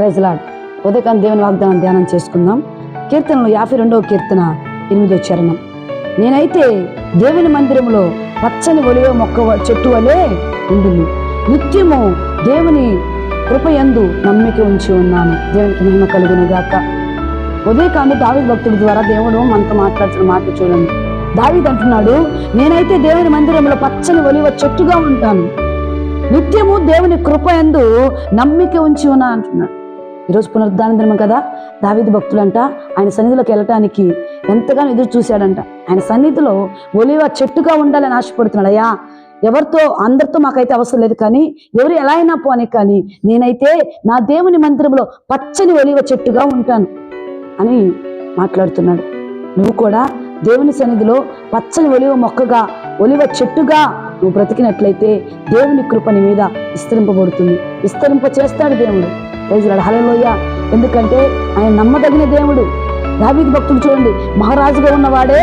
ప్రైజ్లాడ్ ఉదయకాలం దేవుని వాగ్దానం ధ్యానం చేసుకుందాం. కీర్తనలు యాభై రెండవ కీర్తన ఎనిమిదో చరణం. నేనైతే దేవుని మందిరంలో పచ్చని ఒలివ మొక్క చెట్టు వలె ఉండును. నిత్యము దేవుని కృపయందు నమ్మిక ఉంచి ఉన్నాను. దేవునికి మహిమ కలుగును గాక. ఉదయకాన్ని దావి భక్తుడి ద్వారా దేవుడు మనతో మాట్లాడుతున్న మాట చూడండి. దావిద్ అంటున్నాడు నేనైతే దేవుని మందిరంలో పచ్చని ఒలివ చెట్టుగా ఉంటాను. నిత్యము దేవుని కృప ఎందు నమ్మిక ఉంచి ఉన్నా అంటున్నాడు. ఈరోజు పునరుద్ధాన దినం కదా? దావీదు భక్తులంట ఆయన సన్నిధిలోకి వెళ్ళటానికి ఎంతగానో ఎదురు చూశాడంట. ఆయన సన్నిధిలో ఒలివ చెట్టుగా ఉండాలని ఆశపడుతున్నాడు. అయ్యా ఎవరితో అందరితో మాకైతే అవసరం లేదు కానీ ఎవరు ఎలా అయినా పోనీ కానీ నేనైతే నా దేవుని మందిరంలో పచ్చని ఒలివ చెట్టుగా ఉంటాను అని మాట్లాడుతున్నాడు. నువ్వు కూడా దేవుని సన్నిధిలో పచ్చని ఒలివ మొక్కగా ఒలివ చెట్టుగా నువ్వు బ్రతికినట్లయితే దేవుని కృప నీ మీద విస్తరింపబడుతుంది. విస్తరింప చేస్తాడు దేవుడు. ప్రైజ్లాడు హలోయ ఎందుకంటే ఆయన నమ్మదగిన దేవుడు. దావీదు భక్తులు చూడండి. మహారాజుగా ఉన్నవాడే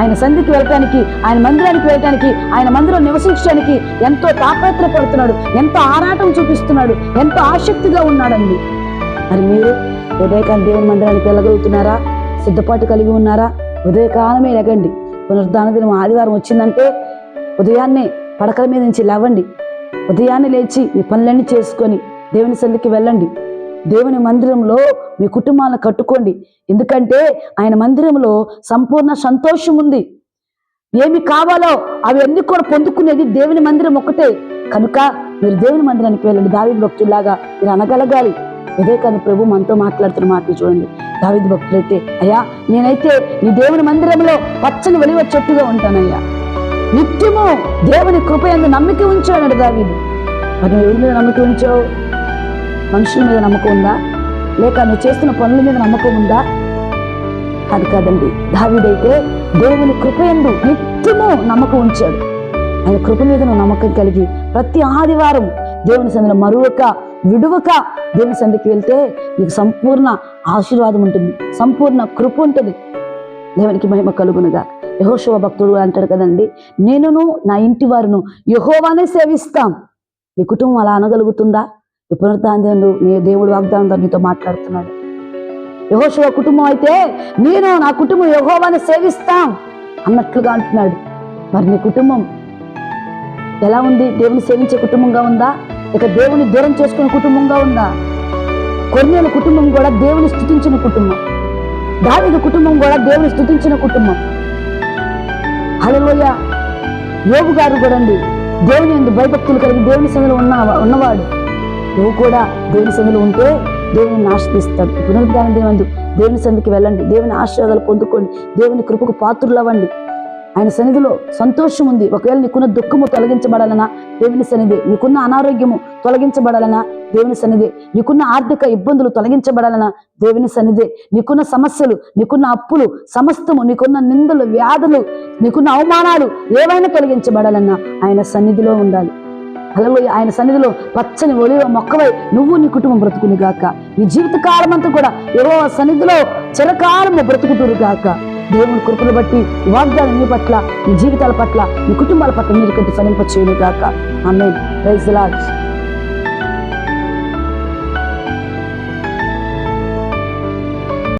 ఆయన సంధికి వెళ్ళటానికి ఆయన మందిరానికి వెళ్ళటానికి ఆయన మందిరం నివసించడానికి ఎంతో తాపత్రపడుతున్నాడు ఎంతో ఆరాటం చూపిస్తున్నాడు. ఎంతో ఆసక్తిగా ఉన్నాడండి. మరి మీరు ఉదయకాలం దేవుని మందిరానికి వెళ్ళగలుగుతున్నారా? సిద్ధపాటు కలిగి ఉన్నారా? ఉదయకాలమే లెగండి పునరుద్ధాన దినం ఆదివారం వచ్చిందంటే ఉదయాన్నే పడకల మీద నుంచి లేవండి. ఉదయాన్నే లేచి మీ పనులన్నీ చేసుకొని దేవుని సన్నిధికి వెళ్ళండి. దేవుని మందిరంలో మీ కుటుంబాలను కట్టుకోండి. ఎందుకంటే ఆయన మందిరంలో సంపూర్ణ సంతోషం ఉంది. ఏమి కావాలో అవన్నీ కూడా పొందుకునేది దేవుని మందిరం ఒకటే కనుక మీరు దేవుని మందిరానికి వెళ్ళండి. దావిది భక్తుల్లాగా మీరు అనగలగాలి. ఇదే కాదు ప్రభు మనతో మాట్లాడుతున్న మాటలు చూడండి. దావిద్ భక్తులైతే అయ్యా నేనైతే నీ దేవుని మందిరంలో పచ్చని వెలివ చెట్టుగా ఉంటానయ్యా. నిత్యము దేవుని కృప ఎందు నమ్మిక ఉంచాడు దావీదు. మరి నువ్వు నమ్మిక ఉంచావు? మనుషుల మీద నమ్మకం ఉందా? లేక నువ్వు చేస్తున్న పనుల మీద నమ్మకం ఉందా? అది కాదండి. దావిడైతే దేవుని కృపయందు నిత్యము నమ్మకం ఉంచాడు. ఆయన కృప మీద నువ్వు నమ్మకం కలిగి ప్రతి ఆదివారం దేవుని సందిలో మరువక విడువక దేవుని సందికి వెళ్తే నీకు సంపూర్ణ ఆశీర్వాదం ఉంటుంది. సంపూర్ణ కృప ఉంటుంది. దేవునికి మహిమ కలుగునుగా. యహోశివ భక్తుడు అంటాడు కదండి నేనును నా ఇంటి వారును యహోవానే సేవిస్తాం. నీ కుటుంబం అలా అనగలుగుతుందా? పునరుద్ధాన దేవుడు నీ దేవుడు వాగ్దానం నీతో మాట్లాడుతున్నాడు. యహోశివ కుటుంబం అయితే నేను నా కుటుంబం యహోవాన్ని సేవిస్తాం అన్నట్లుగా అంటున్నాడు. మరి నీ కుటుంబం ఎలా ఉంది? దేవుని సేవించే కుటుంబంగా ఉందా? ఇక దేవుని దూరం చేసుకునే కుటుంబంగా ఉందా? కొన్నేళ్ళ కుటుంబం కూడా దేవుని స్థుతించిన కుటుంబం. దావిద కుటుంబం కూడా దేవుని స్థుతించిన కుటుంబం. హలోయ యోగు గారు కూడా అండి దేవుని ఎందు భయభక్తులు కలిగి దేవుని సందులో ఉన్న ఉన్నవాడు. నువ్వు కూడా దేవుని సందులో ఉంటే దేవుని ఆశ్రయిస్తాడు పునరుద్ధాన దేవుని దేవుని సంధికి వెళ్ళండి. దేవుని ఆశీర్వాదాలు పొందుకోండి. దేవుని కృపకు పాత్రులు అవ్వండి ఆయన సన్నిధిలో సంతోషం ఉంది. ఒకవేళ నీకున్న దుఃఖము తొలగించబడాలనా దేవుని సన్నిధి. నీకున్న అనారోగ్యము తొలగించబడాలనా దేవుని సన్నిధి. నీకున్న ఆర్థిక ఇబ్బందులు తొలగించబడాలనా దేవుని సన్నిధి. నీకున్న సమస్యలు నీకున్న అప్పులు సమస్తము నీకున్న నిందలు వ్యాధులు నీకున్న అవమానాలు ఏవైనా తొలగించబడాలన్నా ఆయన సన్నిధిలో ఉండాలి. అలలో ఆయన సన్నిధిలో పచ్చని ఒలివ మొక్కవై నువ్వు నీ కుటుంబం బ్రతుకుని గాక. నీ జీవిత కాలం అంతా కూడా ఎవరో సన్నిధిలో చిరకాలము బ్రతుకుతురు గాక. దేవుని కృపను బట్టి వాగ్దాలు వాగ్దానం నీ పట్ల నీ జీవితాల పట్ల నీ కుటుంబాల పట్ల మీరు కంటే ఫలింప చేయను గాక. అమ్మే ప్రైజ్